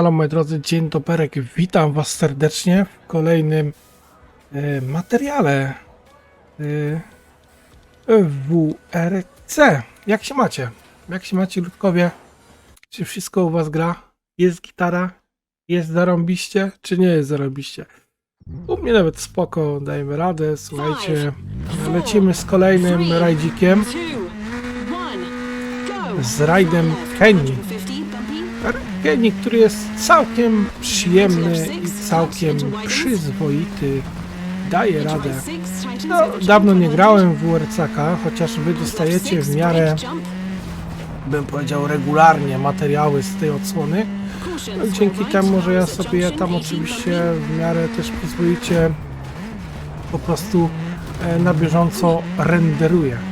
Halo moi drodzy, dzień doberek, witam was serdecznie w kolejnym e, materiale e, WRC. Jak się macie? Jak się macie ludkowie? Czy wszystko u was gra? Jest gitara? Jest zarąbiście? Czy nie jest zarąbiście? U mnie nawet spoko, dajemy radę, słuchajcie. Lecimy z kolejnym rajdzikiem, z rajdem Kenny. Kenny, który jest całkiem przyjemny i całkiem przyzwoity. Daje radę. No, dawno nie grałem w WRCK, chociaż wy dostajecie w miarę, bym powiedział, regularnie materiały z tej odsłony. No, dzięki temu, że ja sobie tam oczywiście w miarę też przyzwoicie po prostu e, na bieżąco renderuję.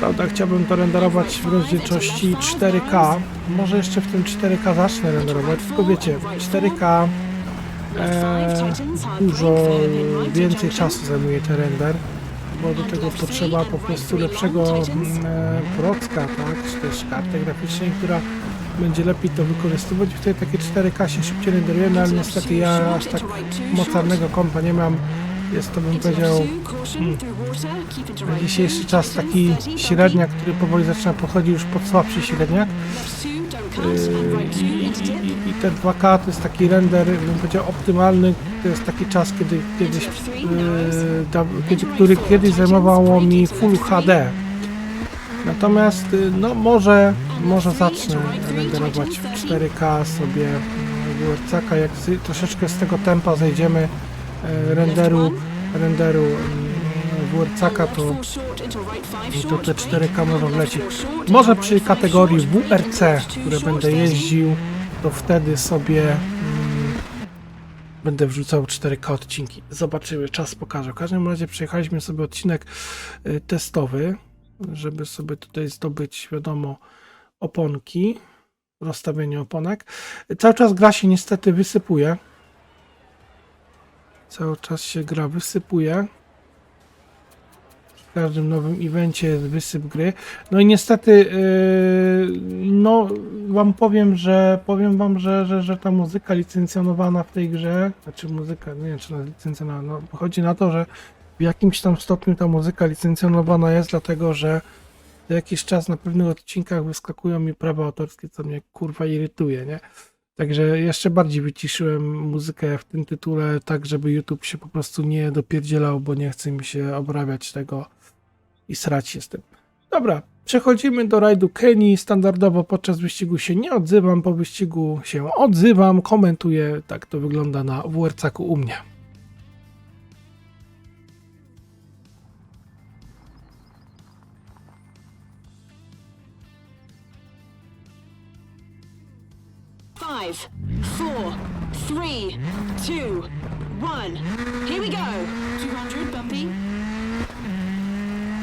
Prawda, chciałbym to renderować w rozdzielczości 4K. Może jeszcze w tym 4K zacznę renderować, tylko wiecie, 4K e, dużo więcej czasu zajmuje ten render, bo do tego potrzeba po prostu lepszego mm, e, procka, tak, czy też karty graficznej, która będzie lepiej to wykorzystywać. Wtedy takie 4K się szybciej renderuje, no ale niestety ja aż tak mocarnego kompa nie mam. Jest to, bym powiedział, na dzisiejszy czas taki średniak, który powoli zaczyna pochodzić już pod słabszy średniak. Yy, I, i, I te 2K to jest taki render, bym powiedział, optymalny. To jest taki czas, kiedy kiedyś, yy, kiedy, który kiedyś zajmowało mi Full HD. Natomiast, yy, no może, może zacznę renderować w 4K sobie WRCK, jak z, troszeczkę z tego tempa zejdziemy renderu, renderu mm, WRCK, to to te 4K mogą wlecieć. Może przy kategorii WRC, które będę jeździł, to wtedy sobie mm, będę wrzucał 4K odcinki. Zobaczymy, czas pokaże. W każdym razie przejechaliśmy sobie odcinek y, testowy, żeby sobie tutaj zdobyć, wiadomo, oponki, rozstawienie oponek. Cały czas gra się niestety wysypuje. Cały czas się gra wysypuje w każdym nowym evencie jest wysyp gry. No i niestety, yy, no wam powiem, że powiem wam, że, że, że ta muzyka licencjonowana w tej grze, znaczy muzyka, nie wiem czy ona licencjonowana, no chodzi na to, że w jakimś tam stopniu ta muzyka licencjonowana jest, dlatego że jakiś czas na pewnych odcinkach wyskakują mi prawa autorskie, co mnie kurwa irytuje, nie? Także jeszcze bardziej wyciszyłem muzykę w tym tytule, tak żeby YouTube się po prostu nie dopierdzielał, bo nie chce mi się obrabiać tego i srać się z tym. Dobra, przechodzimy do rajdu Kenii. Standardowo podczas wyścigu się nie odzywam, po wyścigu się odzywam, komentuję. Tak to wygląda na WRC-ku u mnie. Five, four, three, two, one. Here we go. 200, bumpy.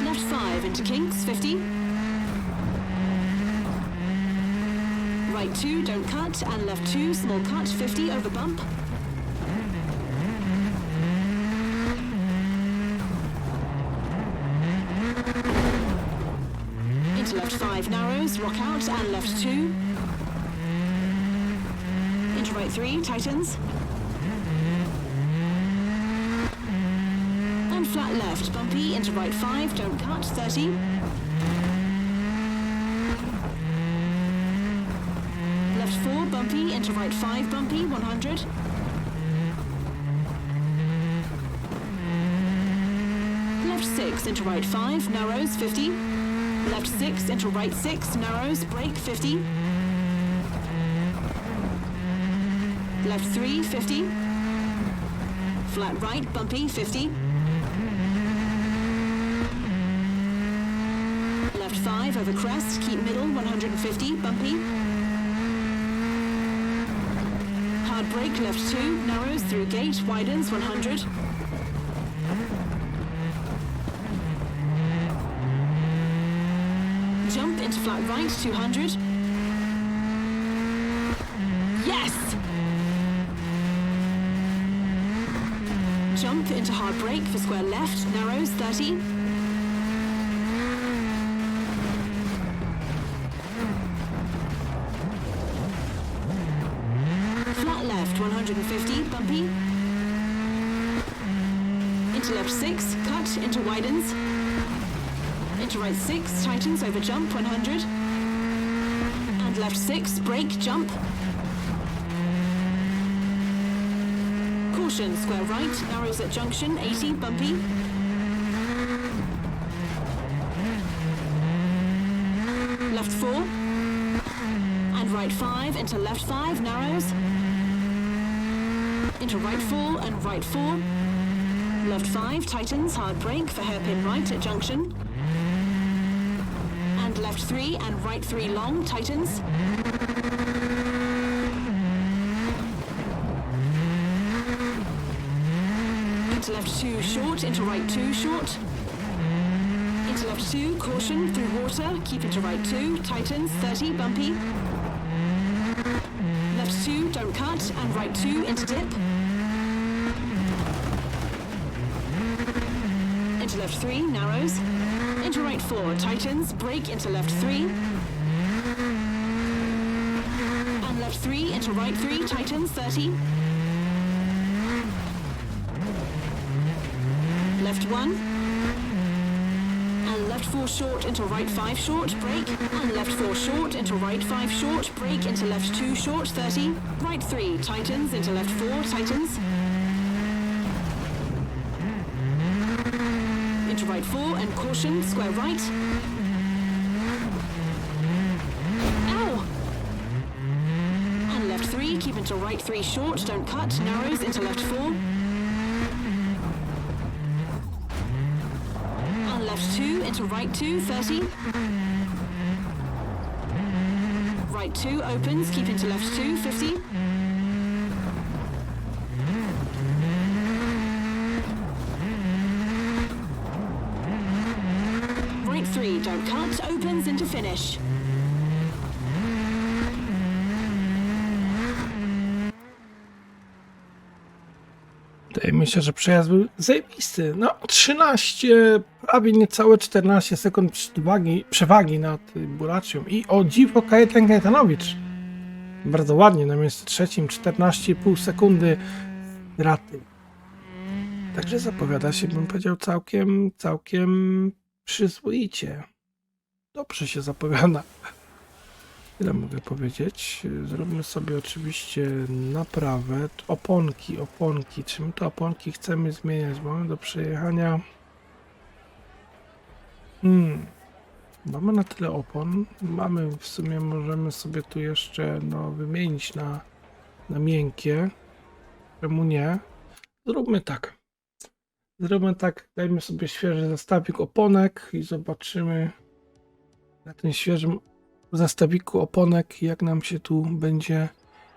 Left five into kinks, 50. Right two, don't cut, and left two, small cut, 50 over bump. Into left five narrows, rock out, and left two. Three, tightens. And flat left, bumpy, into right five, don't cut, 30. Left four, bumpy, into right five, bumpy, 100. Left six, into right five, narrows, 50. Left six, into right six, narrows, break, 50. Left 3, 50. Flat right, bumpy, 50. Left 5 over crest, keep middle, 150, bumpy. Hard brake, left 2, narrows through gate, widens, 100. Jump into flat right, 200. Yes! Jump into hard brake for square left, narrows 30. Flat left, 150, bumpy. Into left 6, cut, into widens. Into right 6, tightens over jump 100. And left 6, brake, jump. Caution, square right, narrows at junction 80, bumpy. Left 4. And right 5 into left 5, narrows. Into right 4 and right 4. Left 5, tightens, hard brake for hairpin right at junction. And left 3 and right 3 long, tightens. Into left 2 short, into right 2 short. Into left 2, caution, through water, keep into right 2, tightens, 30, bumpy. Left 2, don't cut, and right 2, into dip. Into left 3, narrows. Into right 4, tightens, brake into left 3. And left 3, into right 3, tightens, 30. Left 1. And left 4 short into right 5 short, brake. And left 4 short into right 5 short, brake into left 2 short, 30. Right 3, tightens into left 4, tightens. Into right 4 and caution, square right. And left 3, keep into right 3 short, don't cut, narrows into left 4. Right 2, 30. Right 2 opens, keep into left 2, 50. Right 3, don't cut, opens into finish. Się, że przejazd był zajebisty. No, 13, prawie niecałe 14 sekund przewagi, przewagi nad Buracią. I o dziwo Kajetan Kajetanowicz. Bardzo ładnie, na miejscu trzecim 14,5 sekundy straty. Także zapowiada się, bym powiedział, całkiem, całkiem przyzwoicie. Dobrze się zapowiada. Tyle mogę powiedzieć. Zróbmy sobie oczywiście naprawę. Oponki, oponki. Czy my te oponki chcemy zmieniać? Mamy do przejechania. Hmm. Mamy na tyle opon. Mamy w sumie, możemy sobie tu jeszcze no, wymienić na, na miękkie. Czemu nie? Zróbmy tak. Zróbmy tak. Dajmy sobie świeży zestawik oponek i zobaczymy na tym świeżym zestawiku oponek, jak nam się tu będzie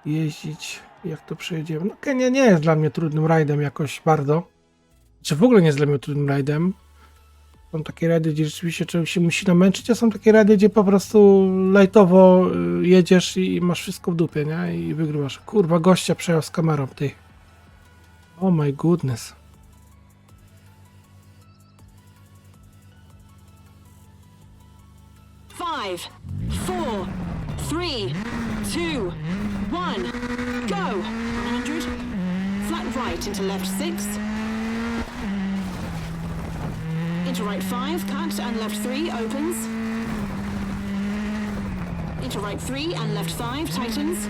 jeździć, jak to przejedziemy. No Kenia nie jest dla mnie trudnym rajdem jakoś bardzo. Czy w ogóle nie jest dla mnie trudnym rajdem. Są takie rajdy, gdzie rzeczywiście człowiek się musi namęczyć, a są takie rajdy, gdzie po prostu lajtowo y, jedziesz i masz wszystko w dupie, nie? I wygrywasz. Kurwa, gościa przejął z kamerą, ty. Oh my goodness. Five, four, three, two, one, go! 100. Flat right into left six. Into right five, cut, and left three, opens. Into right three and left five, tightens.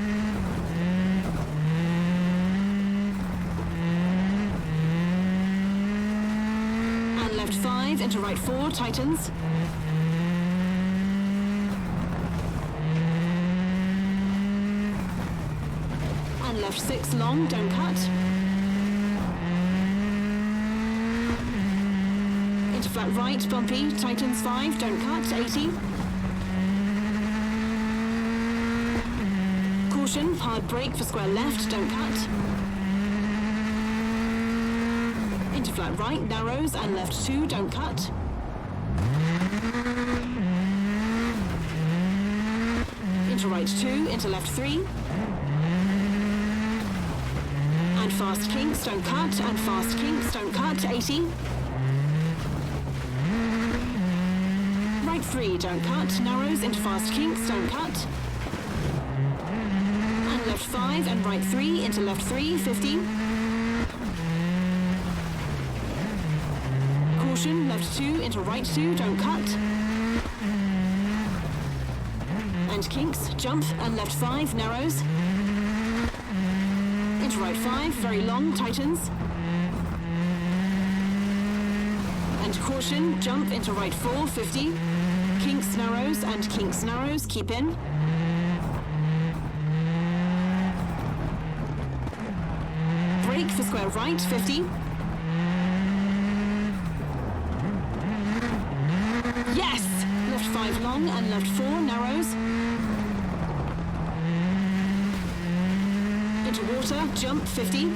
And left five, into right four, tightens. 6 long, don't cut. Into flat right, bumpy. Titans 5, don't cut. 80. Caution, hard brake for square left, don't cut. Into flat right, narrows and left 2, don't cut. Into right 2, into left 3 fast Kingston cut and fast Kingston cut 80. Right 3 don't cut, narrows into fast Kingston cut. And left 5 and right 3 into left 3, 50. Caution, left 2 into right 2, don't cut and kinks, jump and left 5 narrows. Right 5, very long, tightens. And caution, jump into right 4, 50. Kinks, narrows, and kinks, narrows, keep in. Brake for square right, 50. Yes! Left 5 long and left 4 narrows. Into jump 50.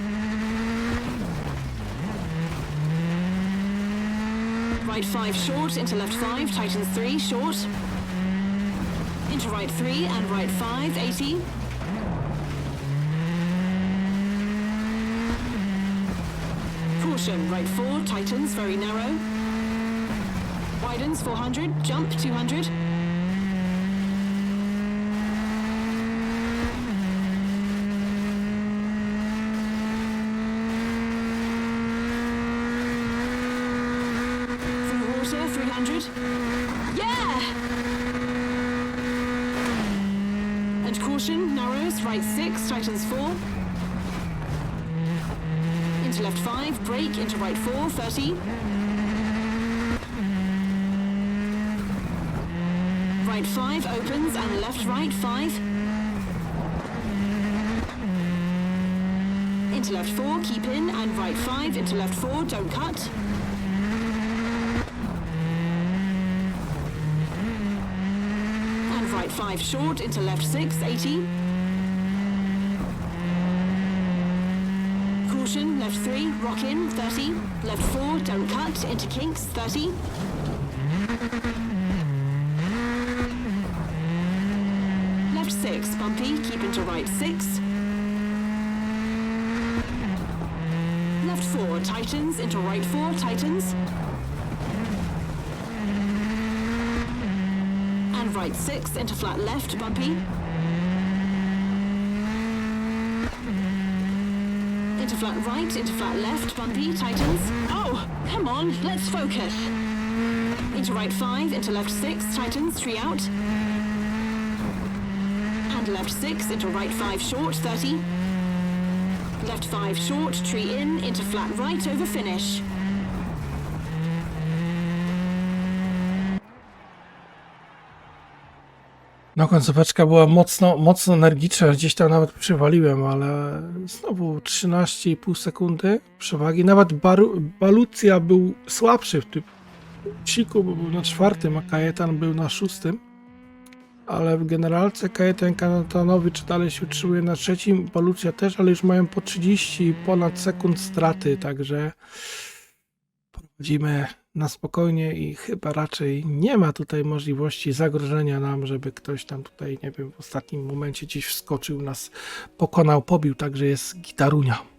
Right 5 short, into left 5, tightens 3, short. Into right 3 and right 5, 80. Caution, right 4, tightens, very narrow. Widens 400, jump 200. Through 300. Yeah! And caution, narrows, right 6, tightens 4. Into left 5, brake, into right 4, 30. Right 5 opens and left right 5. Into left 4, keep in, and right 5 into left 4, don't cut. 5 short into left 6, 80. Caution, left 3, rock in, 30. Left 4, don't cut, into kinks, 30. Left 6, bumpy, keep into right 6. Left 4, tightens, into right 4, tightens. And right 6, into flat left, bumpy. Into flat right, into flat left, bumpy, tightens. Oh, come on, let's focus. Into right 5, into left 6, tightens, tree out. And left 6, into right 5 short, 30. Left 5 short, tree in, into flat right over finish. No końcóweczka była mocno, mocno energiczna, gdzieś tam nawet przywaliłem, ale znowu 13,5 sekundy przewagi. Nawet Baru, Balucja był słabszy w tym siku, bo był na czwartym, a Kajetan był na szóstym. Ale w generalce Kajetan Kanatanowicz dalej się utrzymuje na trzecim, Balucja też, ale już mają po 30 ponad sekund straty, także prowadzimy na spokojnie i chyba raczej nie ma tutaj możliwości zagrożenia nam, żeby ktoś tam tutaj, nie wiem, w ostatnim momencie gdzieś wskoczył, nas pokonał, pobił, także jest gitarunia.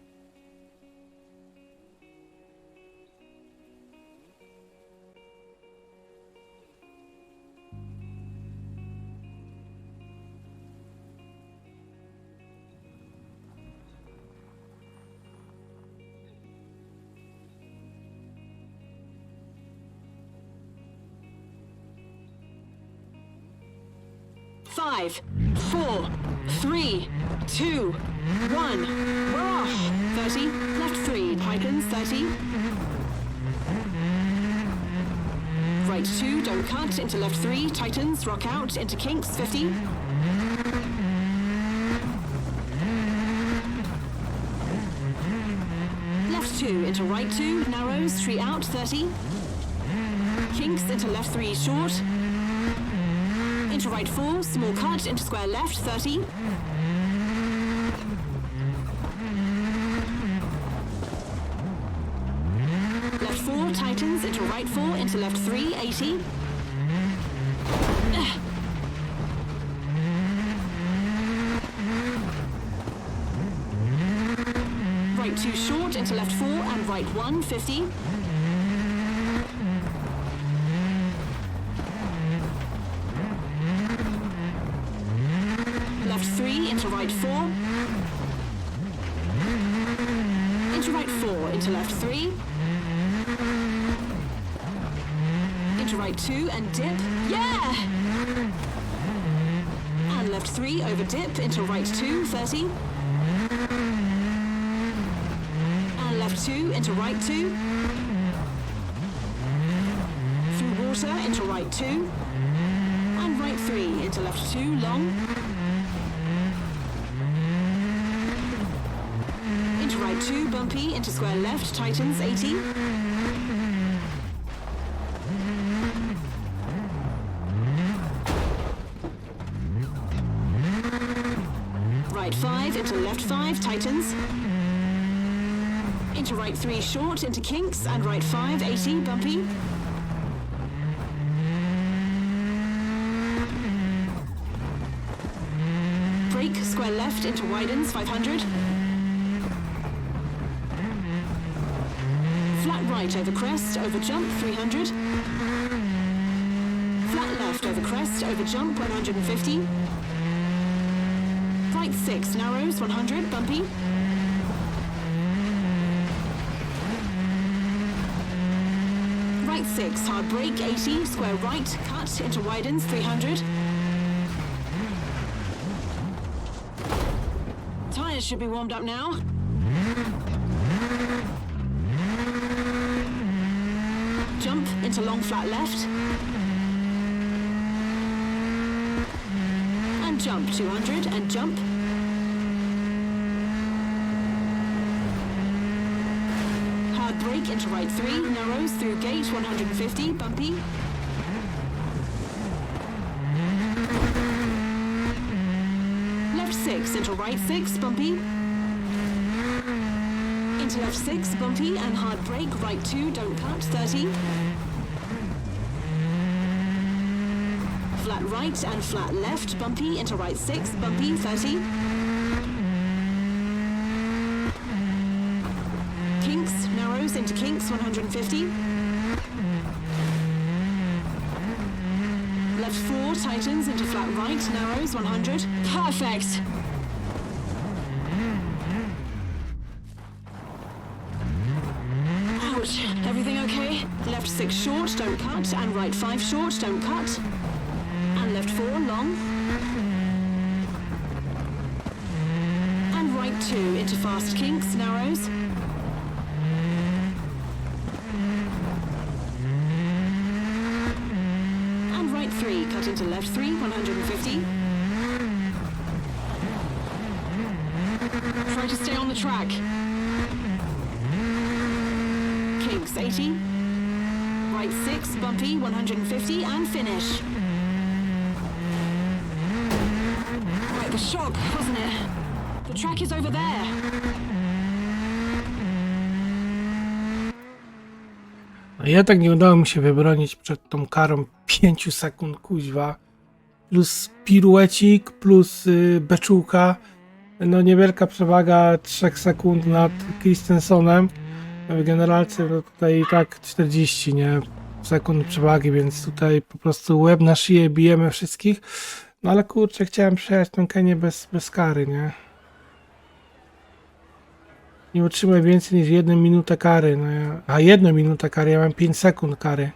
Five, four, three, two, one. We're off. 30. Left 3. Tightens. 30. Right 2. Don't cut. Into left 3. Titans, Rock out. Into kinks. 50. Left 2. Into right 2. Narrows. Tree out. 30. Kinks. Into left 3. Short. Into right 4, small cut, into square left, 30. Left 4, tightens, into right 4, into left 3, 80. Right 2 short, into left 4, and right 1, 50. Left 3 into right 4. Into right 4 into left 3. into right two and dip. Yeah! And left three over dip into right two, 30. And left two into right two. Through water into right two. And right three into left two, long. Into right two, bumpy, into square left, tightens, 80. Right three, short, into kinks, and right five, 80, bumpy. Brake, square left, into widens, 500. Flat right over crest, over jump, 300. Flat left over crest, over jump, 150. Right 6, narrows, 100, bumpy. 6, hard brake, 80, square right, cut, into widens, 300. Tyres should be warmed up now. Jump into long flat left. And jump 200 and jump. Hard brake into right 3, narrows through gate 150, bumpy. Left 6 into right 6, bumpy. Into left 6, bumpy and hard brake, right 2, don't cut, 30. Flat right and flat left, bumpy, into right 6, bumpy, 30. Kinks, narrows into kinks, 150. Left 4, tightens into flat right, narrows, 100. Perfect! Ouch. Everything okay? Left 6 short, don't cut, and right 5 short, don't cut. And left 4 long. And right 2 into fast kinks, narrows. The track. Kinks 80. Right 6, bumpy 150 and finish. Right, the shock, wasn't it? The track is over there. No jednak nie udało mi się wybronić przed tą karą 5 sekund kuźwa. Plus piruecik, plus y, beczułka. No niewielka przewaga 3 sekund nad Christensenem. W generalce no tutaj i tak 40 nie? sekund przewagi, więc tutaj po prostu łeb na szyję bijemy wszystkich. No ale kurczę, chciałem przejechać tę Kenię bez, bez kary, nie? Nie utrzymaj więcej niż jedną minutę kary. No ja, a jedną minutę kary, ja mam 5 sekund kary.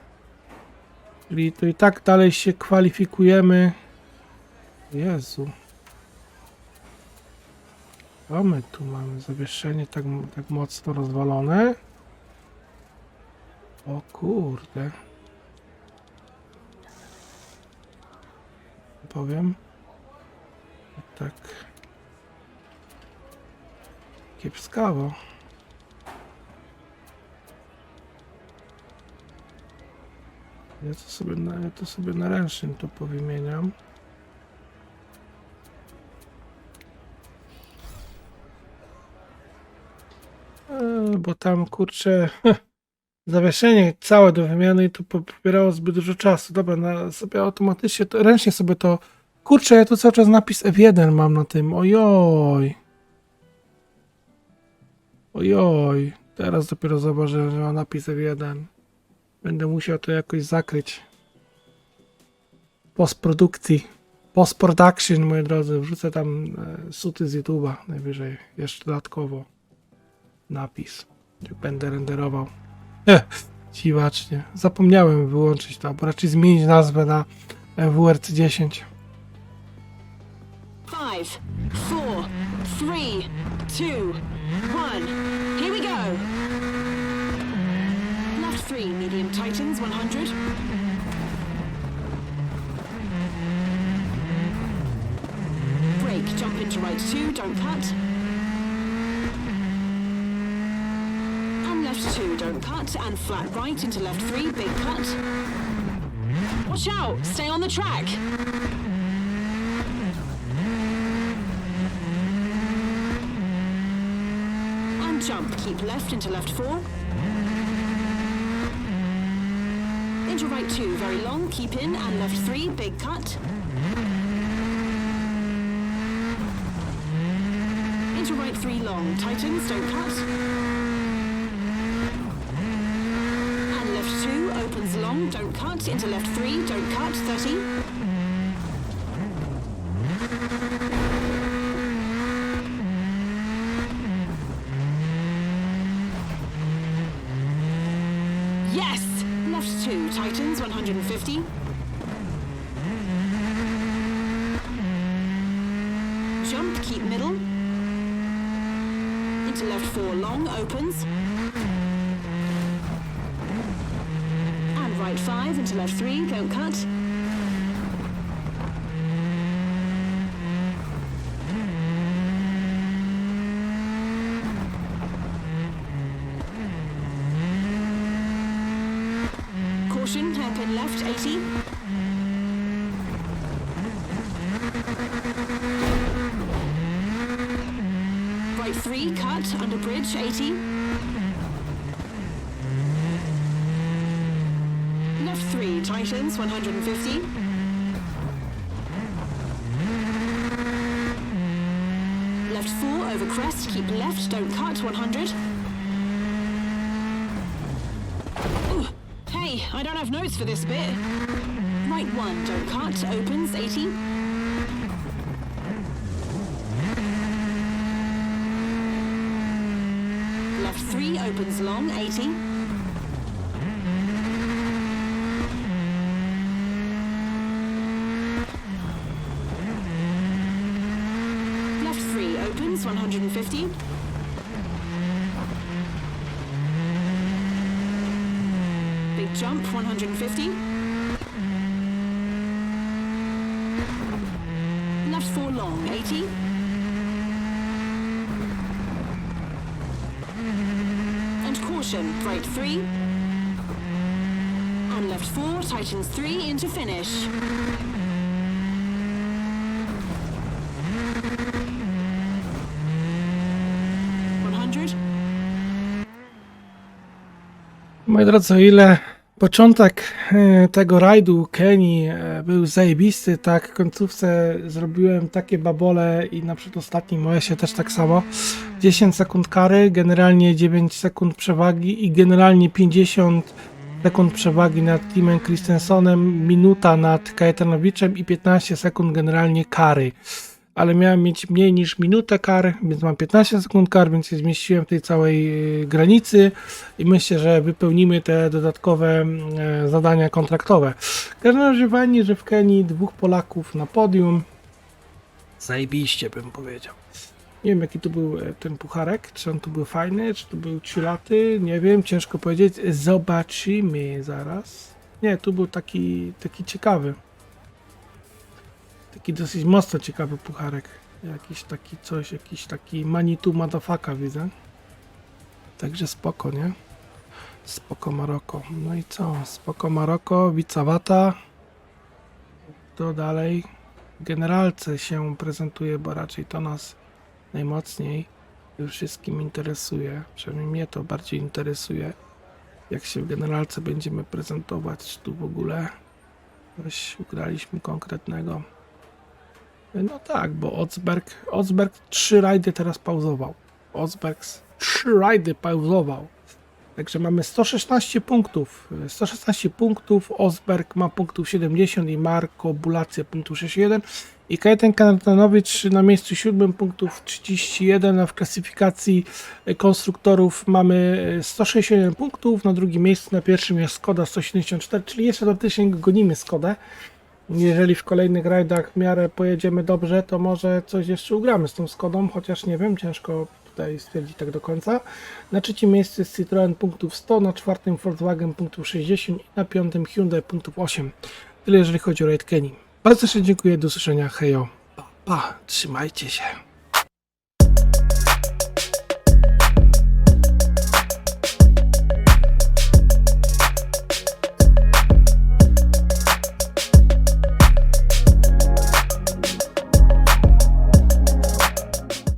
Czyli to i tak dalej się kwalifikujemy. Jezu. Co my tu mamy? Zawieszenie tak, tak mocno rozwalone. O kurde. Powiem. Tak. Kiepskawo. Ja to sobie na, ja to sobie na ręcznym tu powymieniam. E, bo tam kurczę zawieszenie całe do wymiany i to pobierało zbyt dużo czasu. Dobra, na, sobie automatycznie to, ręcznie sobie to kurczę, ja tu cały czas napis F1 mam na tym. Ojoj. Ojoj, teraz dopiero zauważyłem, że ma napis F1. Będę musiał to jakoś zakryć. Postprodukcji. Post-production, moi drodzy. Wrzucę tam e, suty z YouTube'a najwyżej. Jeszcze dodatkowo napis. Jak będę renderował. Eh, Dziwacznie. Zapomniałem wyłączyć to, albo raczej zmienić nazwę na e, WRC 10. Five, four, three, two, one. Here we go. Left three, medium tightens, 100. Brake, jump into right two, don't cut. Left two, don't cut. And flat right into left three, big cut. Watch out, stay on the track. And jump. Keep left into left four. Into right two, very long. Keep in and left three, big cut. Into right three, long. Tightens, don't cut. And left two, opens long, don't cut. Into left three, don't cut. 30. Yes! Left two, tightens, 150. Jump, keep middle. Into left four, long, opens. And into left three, don't cut. Caution, hairpin left, 80. Right 3, cut, under bridge, 80. Left 3, tightens, 150. Left 4, over crest, keep left, don't cut, 100. Ooh, hey, I don't have notes for this bit. Right 1, don't cut, opens, 80. Left 3 opens long, 80. Left 3 opens, 150. Big jump, 150. Left 4 long, 80. And caution, right 3. And left 4, tightens 3 into finish. Moi drodzy, o ile początek e, tego rajdu Kenii e, był zajebisty, tak w końcówce zrobiłem takie babole i na przedostatnim OS-ie też tak samo. 10 sekund kary, generalnie 9 sekund przewagi i generalnie 50 sekund przewagi nad Timem Christensenem, minuta nad Kajetanowiczem i 15 sekund generalnie kary. Ale miałem mieć mniej niż minutę kar, więc mam 15 sekund kar, więc się zmieściłem w tej całej e, granicy i myślę, że wypełnimy te dodatkowe e, zadania kontraktowe. W każdym razie fajnie, że w Kenii dwóch Polaków na podium. Zajebiście bym powiedział. Nie wiem jaki to był e, ten pucharek, czy on tu był fajny, czy to był ciulaty, nie wiem, ciężko powiedzieć. Zobaczymy zaraz. Nie, tu był taki, taki ciekawy. Taki dosyć mocno ciekawy pucharek. Jakiś taki coś, jakiś taki Manitu Madafaka widzę. Także spoko, nie? Spoko Maroko. No i co? Spoko Maroko, Wicawata. To dalej. Generalce się prezentuje, bo raczej to nas najmocniej wszystkim interesuje. Przynajmniej mnie to bardziej interesuje. Jak się w generalce będziemy prezentować, tu w ogóle coś ugraliśmy konkretnego. No tak, bo Otsberg, Otsberg trzy rajdy teraz pauzował. Otsberg trzy rajdy pauzował. Także mamy 116 punktów. 116 punktów, Osberg ma punktów 70 i Marko Bulacja punktów 61 i Kajetan Kanatanowicz na miejscu siódmym punktów 31, a w klasyfikacji konstruktorów mamy e, 161 punktów, na drugim miejscu, na pierwszym jest Skoda 174, czyli jeszcze teoretycznie gonimy Skodę. Jeżeli w kolejnych rajdach w miarę pojedziemy dobrze, to może coś jeszcze ugramy z tą Skodą, chociaż nie wiem, ciężko tutaj stwierdzić tak do końca. Na trzecim miejscu jest Citroen punktów 100, na czwartym Volkswagen punktów 60 i na piątym Hyundai punktów 8. Tyle jeżeli chodzi o Raid Kenny. Bardzo serdecznie dziękuję, do usłyszenia, hejo, pa, pa, trzymajcie się.